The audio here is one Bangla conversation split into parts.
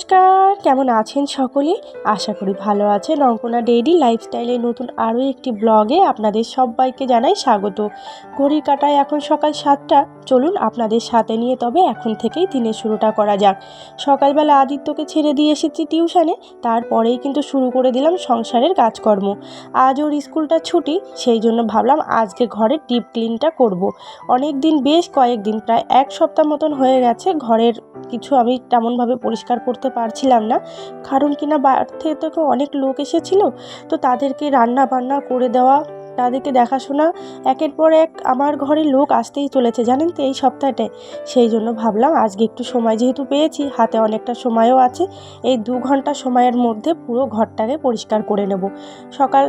নমস্কার কেমন আছেন সকলে? আশা করি ভালো আছেন। অঙ্কনা ডেইলি লাইফস্টাইলের নতুন আরও একটি ব্লগে আপনাদের সবাইকে জানাই স্বাগত। ঘড়ির কাটায় এখন সকাল সাতটা। চলুন আপনাদের সাথে নিয়ে তবে এখন থেকেই দিনের শুরুটা করা যাক। সকালবেলা আদিত্যকে ছেড়ে দিয়ে এসেছি টিউশনে। তারপরেই কিন্তু শুরু করে দিলাম সংসারের কাজকর্ম। আজ ওর স্কুলটা ছুটি, সেই জন্য ভাবলাম আজকে ঘরের ডিপ ক্লিনটা করব। অনেক দিন বেশ কয়েকদিন, প্রায় এক সপ্তাহ মতন হয়ে গেছে, ঘরের কিছু আমি তেমনভাবে পরিষ্কার করতে পারছিলাম না। কারণ কিনা বাইরে থেকে অনেক লোক এসেছিল, তো তাদেরকে রান্না বান্না করে দেওয়া, তাদেরকে দেখাশোনা, একের পর এক আমার ঘরে লোক আসতেই চলেছে জানেন তো এই সপ্তাহটায়। সেই জন্য ভাবলাম আজকে একটু সময় যেহেতু পেয়েছি, হাতে অনেকটা সময়ও আছে, এই দু ঘণ্টা সময়ের মধ্যে পুরো ঘরটাকে পরিষ্কার করে নেব। সকাল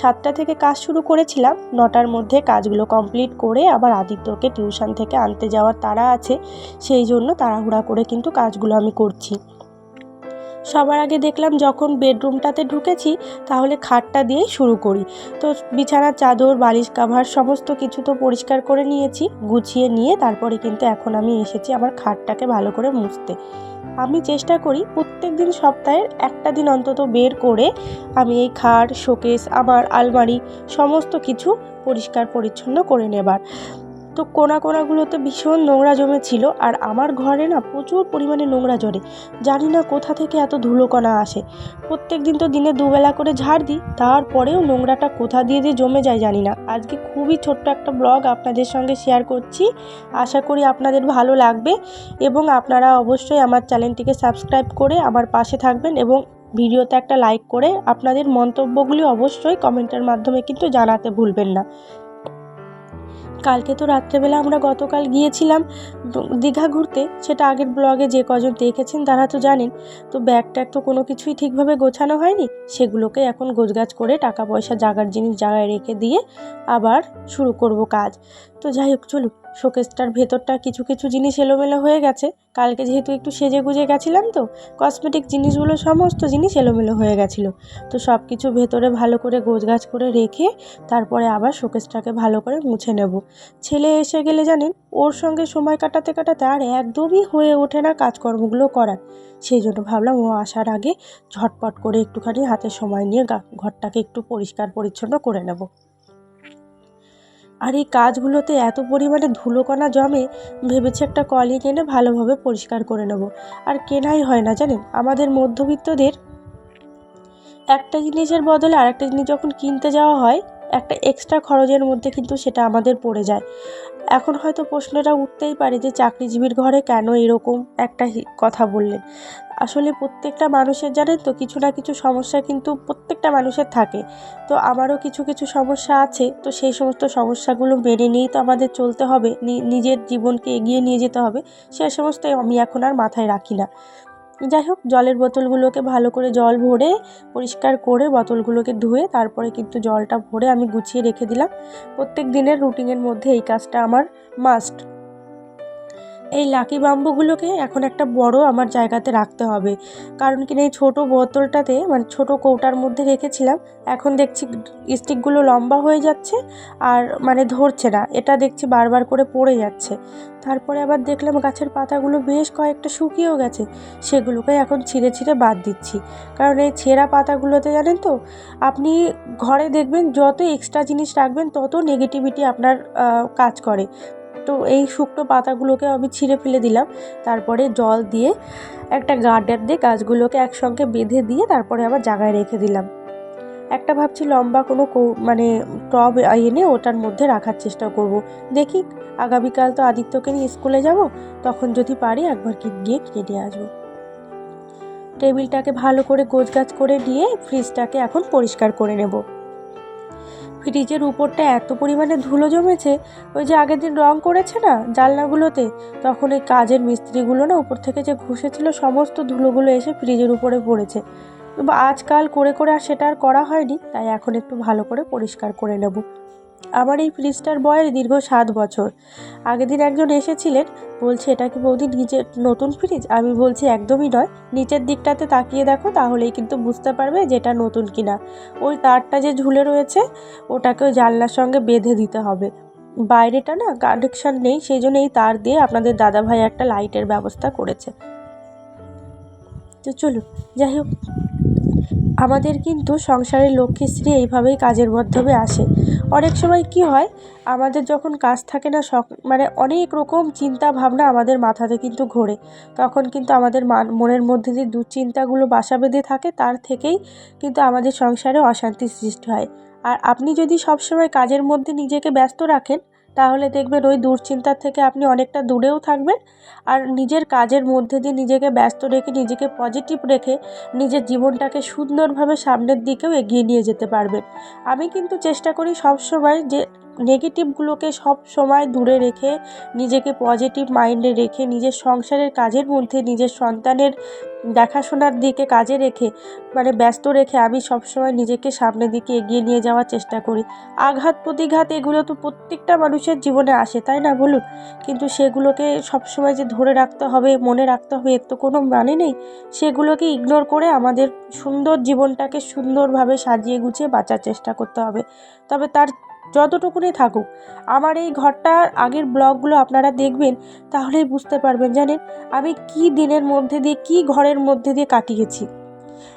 সাতটা থেকে কাজ শুরু করেছিলাম, নটার মধ্যে কাজগুলো কমপ্লিট করে আবার আদিত্যকে টিউশন থেকে আনতে যাওয়ার তারা আছে, সেই জন্য তাড়াহুড়া করে কিন্তু কাজগুলো আমি করছি। সবার আগে দেখলাম যখন বেডরুমটাতে ঢুকেছি, তাহলে খাটটা দিয়েই শুরু করি। তো বিছানার চাদর, বালিশ কাভার সমস্ত কিছু তো পরিষ্কার করে নিয়েছি, গুছিয়ে নিয়ে তারপরে কিন্তু এখন আমি এসেছি আমার খাটটাকে ভালো করে মুছতে। আমি চেষ্টা করি প্রত্যেক দিন সপ্তাহের একটা দিন অন্তত বের করে আমি এই খাট, শোকেস, আমার আলমারি সমস্ত কিছু পরিষ্কার পরিচ্ছন্ন করে নেবার। তো কোনা কোনাগুলোতে ভীষণ নোংরা জমেছিল আর আমার ঘরে না প্রচুর পরিমাণে নোংরা জড়ে। জানি না কোথা থেকে এত ধুলোকণা আসে। প্রত্যেক দিন তো দিনে দুবেলা করে ঝাড় দিই, তারপরেও নোংরাটা কোথা দিয়ে দিয়ে জমে যায় জানি না। আজকে খুবই ছোট্ট একটা ব্লগ আপনাদের সঙ্গে শেয়ার করছি। আশা করি আপনাদের ভালো লাগবে এবং আপনারা অবশ্যই আমার চ্যানেলটিকে সাবস্ক্রাইব করে আমার পাশে থাকবেন এবং ভিডিওতে একটা লাইক করে আপনাদের মন্তব্যগুলি অবশ্যই কমেন্টের মাধ্যমে কিন্তু জানাতে ভুলবেন না। কালকে তো রাত্রেবেলা আমরা গতকাল গিয়েছিলাম দীঘা ঘুরতে, সেটা আগের ব্লগে যে কজন দেখেছেন তারা তো জানেন। তো ব্যাগ ট্যাগ তো কোনো কিছুই ঠিকভাবে গোছানো হয়নি, সেগুলোকে এখন গোছগাছ করে টাকা পয়সা জাগার জিনিস জায়গায় রেখে দিয়ে আবার শুরু করব কাজ। তো যাই হোক, চলুন। শোকেসটার ভেতরটা কিছু কিছু জিনিস এলোমেলো হয়ে গেছে। কালকে যেহেতু একটু সেজে গুজে গেছিলাম তো, কসমেটিক জিনিসগুলো সমস্ত জিনিস এলোমেলো হয়ে গেছিল। তো সব কিছু ভেতরে ভালো করে গোছগাছ করে রেখে তারপরে আবার শোকেসটাকে ভালো করে মুছে নেব। ছেলে এসে গেলে জানেন, ওর সঙ্গে সময় কাটাতে কাটাতে আর একদমই হয়ে ওঠে না কাজকর্মগুলো করার। সেই জন্য ভাবলাম ও আসার আগে ঝটপট করে একটুখানি হাতে সময় নিয়ে ঘরটাকে একটু পরিষ্কার পরিচ্ছন্ন করে নেব। আর এই কাজগুলোতে এত পরিমাণে ধুলোকণা জমে ভেবেছি একটা কলি এনে ভালোভাবে পরিষ্কার করে নেব। আর কেনাই হয় না, জানেন? আমাদের মধ্যবিত্তদের একটা জিনিসের বদলে আরেকটা জিনিস যখন কিনতে যাওয়া হয় একটা এক্সট্রা খরচের মধ্যে কিন্তু সেটা আমাদের পড়ে যায়। এখন হয়তো প্রশ্নটা উঠতেই পারে যে চাকরিজীবীর ঘরে কেন এরকম একটা কথা বললেন। আসলে প্রত্যেকটা মানুষের জানেন তো, কিছু না কিছু সমস্যা কিন্তু প্রত্যেকটা মানুষের থাকে। তো আমারও কিছু কিছু সমস্যা আছে, তো সেই সমস্ত সমস্যাগুলো মেনে নিয়েই তো আমাদের চলতে হবে নিজের জীবনকে এগিয়ে নিয়ে যেতে হবে, সে সমস্ত আমি এখন আর মাথায় রাখি না। যাই হোক, জলের বোতলগুলোকে ভালো করে জল ভরে, পরিষ্কার করে বোতলগুলোকে ধুয়ে তারপরে কিন্তু জলটা ভরে আমি গুছিয়ে রেখে দিলাম। প্রত্যেক দিনের রুটিনের মধ্যে এই কাজটা আমার মাস্ট এই লাকি বাম্বুগুলোকে এখন একটা বড় আমার জায়গাতে রাখতে হবে। কারণ কিনা এই ছোটো বোতলটাতে মানে ছোট কৌটার মধ্যে রেখেছিলাম, এখন দেখছি স্টিকগুলো লম্বা হয়ে যাচ্ছে আর মানে ধরছে না। এটা দেখছি বারবার করে পড়ে যাচ্ছে। তারপরে আবার দেখলাম গাছের পাতাগুলো বেশ কয়েকটা শুকিয়েও গেছে। সেগুলোকে এখন ছিঁড়ে ছিঁড়ে বাদ দিচ্ছি। কারণ এই ছেঁড়া পাতাগুলোতে জানেন তো, আপনি ঘরে দেখবেন যত এক্সট্রা জিনিস রাখবেন, তত নেগেটিভিটি আপনার কাজ করে। তো এই শুকনো পাতাগুলোকে আমি ছিঁড়ে ফেলে দিলাম। তারপরে জল দিয়ে একটা গার্ডার দিয়ে গাছগুলোকে একসঙ্গে বেঁধে দিয়ে তারপরে আবার জায়গায় রেখে দিলাম। একটা ভাবছি লম্বা কোনো মানে টব এনে ওটার মধ্যে রাখার চেষ্টা করব। দেখি, আগামীকাল তো আদিত্যকে নিয়ে স্কুলে যাব, তখন যদি পারি একবার গিয়ে নিয়ে আসব। টেবিলটাকে ভালো করে গোছগাছ করে নিয়ে ফ্রিজটাকে এখন পরিষ্কার করে নেব। ফ্রিজের উপরটা এত পরিমাণে ধুলো জমেছে, ওই যে আগের দিন রং করেছে না জানলাগুলোতে, তখন এই কাজের মিস্ত্রিগুলো না উপর থেকে যে ঘষেছিল সমস্ত ধুলোগুলো এসে ফ্রিজের উপরে পড়েছে। আজকাল করে করে আর সেটা আর করা হয়নি, তাই এখন একটু ভালো করে পরিষ্কার করে নেব। আমার এই ফ্রিজটার বয়স দীর্ঘ সাত বছর। আগের দিন একজন এসেছিলেন বলছে, এটা কি বৌদি নিজের নতুন ফ্রিজ আমি বলছি, একদমই নয়। নিচের দিকটাতে তাকিয়ে দেখো, তাহলেই কিন্তু বুঝতে পারবে যে এটা নতুন কিনা। ওই তারটা যে ঝুলে রয়েছে, ওটাকেও জানলার সঙ্গে বেঁধে দিতে হবে। বাইরেটা না কানেকশান নেই, সেই জন্য এই তার দিয়ে আপনাদের দাদাভাই একটা লাইটের ব্যবস্থা করেছে। তো চলুন, যাই হোক। আমাদের কিন্তু সংসারের লক্ষ্মীশ্রী এইভাবেই কাজের মাধ্যমে আসে। অনেক সময় কি হয়, আমাদের যখন কাজ থাকে না মানে অনেক রকম চিন্তা ভাবনা আমাদের মাথাতে কিন্তু ঘোরে। তখন কিন্তু আমাদের মনের মধ্যে যে দুশ্চিন্তাগুলো বাসা বেঁধে থাকে, তার থেকেই কিন্তু আমাদের সংসারে অশান্তির সৃষ্টি হয়। আর আপনি যদি সবসময় কাজের মধ্যে নিজেকে ব্যস্ত রাখেন তাহলে দেখবেন ওই দুশ্চিন্তার থেকে আপনি অনেকটা দূরেও থাকবেন আর নিজের কাজের মধ্যে দিয়ে নিজেকে ব্যস্ত রেখে নিজেকে পজিটিভ রেখে নিজের জীবনটাকে সুন্দরভাবে সামনের দিকেও এগিয়ে নিয়ে যেতে পারবেন। আমি কিন্তু চেষ্টা করি সব সময় যে নেগেটিভগুলোকে সব সময় দূরে রেখে, নিজেকে পজিটিভ মাইন্ডে রেখে, নিজের সংসারের কাজের মধ্যে, নিজের সন্তানের দেখাশোনার দিকে কাজে রেখে মানে ব্যস্ত রেখে আমি সবসময় নিজেকে সামনের দিকে এগিয়ে নিয়ে যাওয়ার চেষ্টা করি। আঘাত, প্রতিঘাত এগুলো তো প্রত্যেকটা মানুষের জীবনে আসে, তাই না বলুন? কিন্তু সেগুলোকে সবসময় যে ধরে রাখতে হবে, মনে রাখতে হবে, এর তো কোনো মানে নেই। সেগুলোকে ইগনোর করে আমাদের সুন্দর জীবনটাকে সুন্দরভাবে সাজিয়ে গুছিয়ে বাঁচার চেষ্টা করতে হবে। তবে তার যতটুকুনি থাকুক। আমার এই ঘরটার আগের ব্লগগুলো আপনারা দেখবেন, তাহলেই বুঝতে পারবেন, জানেন? আমি কি দিনের মধ্যে দিয়ে, কি ঘরের মধ্যে দিয়ে কাটিয়েছি।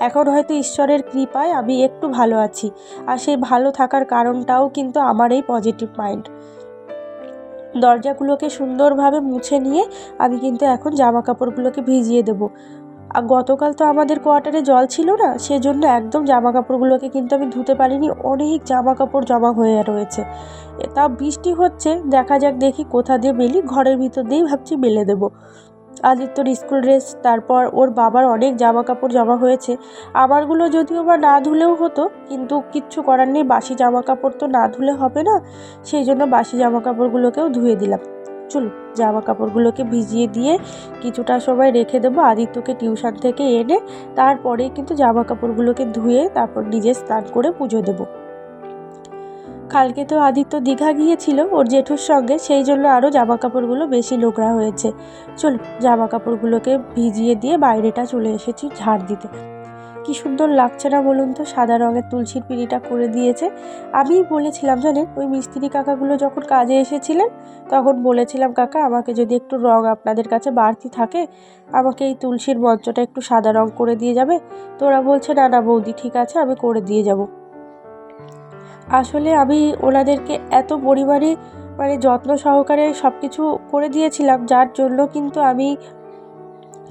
এখন হয়তো ঈশ্বরের কৃপায় আমি একটু ভালো আছি, আর সেই ভালো থাকার কারণটাও কিন্তু আমার এই পজিটিভ মাইন্ড দরজাগুলোকে সুন্দরভাবে মুছে নিয়ে আমি কিন্তু এখন জামা কাপড়গুলোকে ভিজিয়ে দেবো। আর গতকাল তো আমাদের কোয়ার্টারে জল ছিল না, সেজন্য একদম জামা কাপড়গুলোকে কিন্তু আমি ধুতে পারিনি, অনেক জামা কাপড় জমা হয়ে রয়েছে। তা বৃষ্টি হচ্ছে, দেখা যাক দেখি কোথা দিয়ে মেলি, ঘরের ভিতর দিয়েই ভাবছি মেলে দেবো। আদিত্যর স্কুল ড্রেস, তারপর ওর বাবার অনেক জামা কাপড় জমা হয়েছে, আমারগুলো যদিও বা না ধুলেও হতো, কিন্তু কিচ্ছু করার নেই, বাসি জামা কাপড় তো না ধুলে হবে না, সেই জন্য বাসি জামা কাপড়গুলোকেও ধুয়ে দিলাম। চলুন জামা কাপড়গুলোকে ভিজিয়ে দিয়ে কিছুটা সময় রেখে দেবো। আদিত্যকে টিউশন থেকে এনে তারপরেই কিন্তু জামা কাপড়গুলোকে ধুয়ে তারপর নিজে স্নান করে পুজো দেবো। কালকে তো আদিত্য দীঘা গিয়েছিল ওর জেঠুর সঙ্গে, সেই জন্য আরও জামা কাপড়গুলো বেশি নোংরা হয়েছে। চলুন জামা কাপড়গুলোকে ভিজিয়ে দিয়ে বাইরেটা চলে এসেছি ঝাড় দিতে। কি সুন্দর লাগছে না বলুন তো? সাদা রঙের তুলসীর পিঁড়িটা করে দিয়েছে। আমিই বলেছিলাম, জানেন, ওই মিস্ত্রি কাকাগুলো যখন কাজে এসেছিলেন, তখন বলেছিলাম, কাকা, আমাকে যদি একটু রঙ আপনাদের কাছে বাড়তি থাকে, আমাকে এই তুলসীর মঞ্চটা একটু সাদা রঙ করে দিয়ে যাবে? তো ওরা বলছে, না না, বৌদি, ঠিক আছে, আমি করে দিয়ে যাব। আসলে আমি ওনাদেরকে এত পরিমাণে মানে যত্ন সহকারে সব কিছু করে দিয়েছিলাম, যার জন্য কিন্তু আমি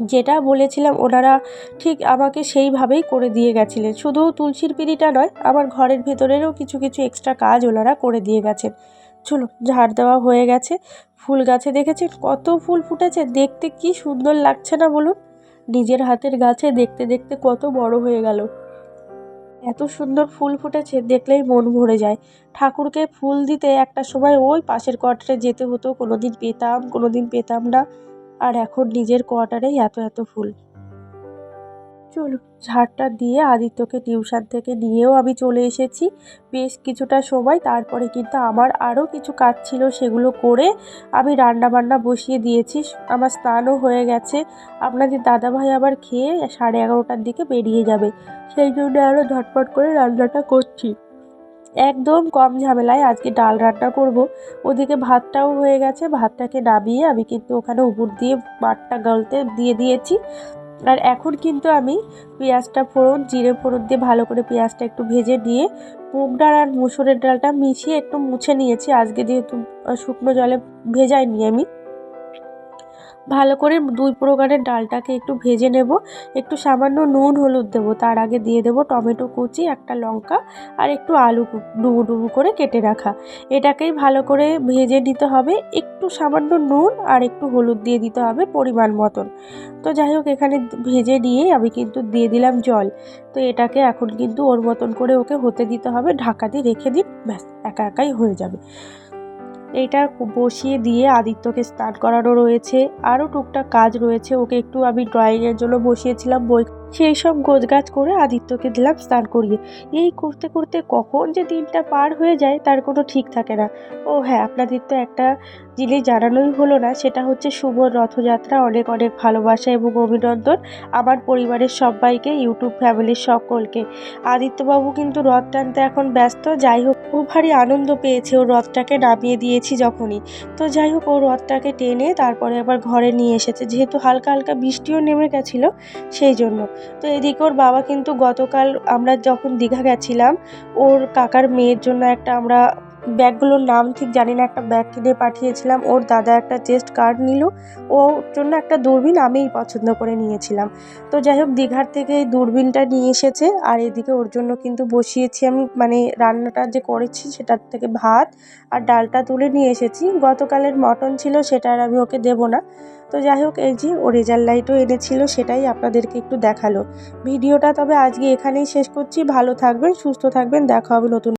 যেটা বলেছিলাম ওনারা ঠিক আমাকে সেইভাবেই করে দিয়ে গেছিলেন। শুধু তুলসীর পিঁড়িটা নয়, আমার ঘরের ভেতরেরও কিছু কিছু এক্সট্রা কাজ ওনারা করে দিয়ে গেছেন। চলো ঝাড় দেওয়া হয়ে গেছে। ফুল গাছে দেখেছেন? কত ফুল ফুটেছে! দেখতে কি সুন্দর লাগছে না বলুন? নিজের হাতের গাছে দেখতে দেখতে কত বড় হয়ে গেল। এত সুন্দর ফুল ফুটেছে, দেখলেই মন ভরে যায়। ঠাকুরকে ফুল দিতে একটা সময় ওই পাশের কোয়ার্টারে যেতে হতো। কোনো দিন পেতাম কোনো দিন পেতাম না। আর এখন নিজের কোয়ার্টারেই এত এত ফুল। চলো, ঝাড়টা দিয়ে আদিত্যকে টিউশন থেকে নিয়েও আমি চলে এসেছি। বেশ কিছুটা সময়, তারপরে কিন্তু আমার আরও কিছু কাজ ছিল, সেগুলো করে আমি রান্না বান্না বসিয়ে দিয়েছি। আমার স্নানও হয়ে গেছে। আপনাদের দাদাভাই আবার খেয়ে সাড়ে এগারোটার দিকে বেরিয়ে যাবে। সেই জন্য আরও ঝটপট করে রান্নাটা করছি। একদম কম ঝামেলায় আজকে ডাল রান্না করব। ওদিকে ভাতটাও হয়ে গেছে, ভাতটাকে নামিয়ে আমি কিন্তু ওখানে উপর দিয়ে মাঠটা গলতে দিয়ে দিয়েছি। আর এখন কিন্তু আমি পেঁয়াজটা ফোড়ন, জিরে ফোড়ন দিয়ে ভালো করে পেঁয়াজটা একটু ভেজে নিয়ে মুগ ডাল আর মুসুরের ডালটা মিশিয়ে একটু মুছে নিয়েছি। আজকে যেহেতু শুকনো জলে ভেজাইনি আমি। ভালো করে দুই প্রকারের ডালটাকে একটু ভেজে নেব। একটু সামান্য নুন, হলুদ দেবো। তার আগে দিয়ে দেবো টমেটো কুচি, একটা লঙ্কা আর একটু আলু ডুবু ডুবু করে কেটে রাখা। এটাকেই ভালো করে ভেজে নিতে হবে। একটু সামান্য নুন আর একটু হলুদ দিয়ে দিতে হবে পরিমাণ মতন। তো যাই হোক, এখানে ভেজে নিয়ে আমি কিন্তু দিয়ে দিলাম জল। তো এটাকে এখন কিন্তু ওর মতন করে ওকে হতে দিতে হবে। ঢাকা দিয়ে রেখে দিন, ব্যাস, একা একাই হয়ে যাবে। এইটা বসিয়ে দিয়ে আদিত্যকে স্নান করানো রয়েছে। আরও টুকটাক কাজ রয়েছে। ওকে একটু আমি ড্রয়িংয়ের জন্য বসিয়েছিলাম বই সেই সব গোছগাছ করে আদিত্যকে দিলাম স্নান করিয়ে। এই করতে করতে কখন যে দিনটা পার হয়ে যায় তার কোনো ঠিক থাকে না। ও হ্যাঁ আপনাদের তো একটা জিনিস জানানোই হলো না, সেটা হচ্ছে শুভ রথযাত্রা। অনেক অনেক ভালোবাসা এবং অভিনন্দন আমার পরিবারের সবাইকে, ইউটিউব ফ্যামিলির সকলকে। আদিত্যবাবু কিন্তু রথ টানতে এখন ব্যস্ত, যাই হোক, ও ভারী আনন্দ পেয়েছে। ও রথটাকে নামিয়ে দিয়েছি যখনই। তো যাই হোক, ও রথটাকে টেনে তারপরে আবার ঘরে নিয়ে এসেছে। যেহেতু হালকা হালকা বৃষ্টিও নেমে গেছিল, সেই জন্য। তো এদিকে ওর বাবা কিন্তু গতকাল আমরা যখন দীঘা গেছিলাম, ওর কাকার মেয়ের জন্য একটা আমরা ব্যাগগুলোর নাম ঠিক জানি না, একটা ব্যাগ কিনে পাঠিয়েছিলাম। ওর দাদা একটা চেস্ট কার্ড নিল। ওর জন্য একটা দূরবীন আমিই পছন্দ করে নিয়েছিলাম। তো যাই হোক, দীঘার থেকে এই দূরবীনটা নিয়ে এসেছে। আর এদিকে ওর জন্য কিন্তু বসিয়েছি আমি মানে রান্নাটা যে করেছি সেটার থেকে ভাত আর ডালটা তুলে নিয়ে এসেছি। গতকালের মটন ছিল সেটা আর আমি ওকে দেবো না। তো যাই হোক, এই যে ও রেজাল্ট লাইটও এনেছিল, সেটাই আপনাদেরকে একটু দেখাল। ভিডিওটা তবে আজকে এখানেই শেষ করছি। ভালো থাকবেন, সুস্থ থাকবেন, দেখা হবে নতুন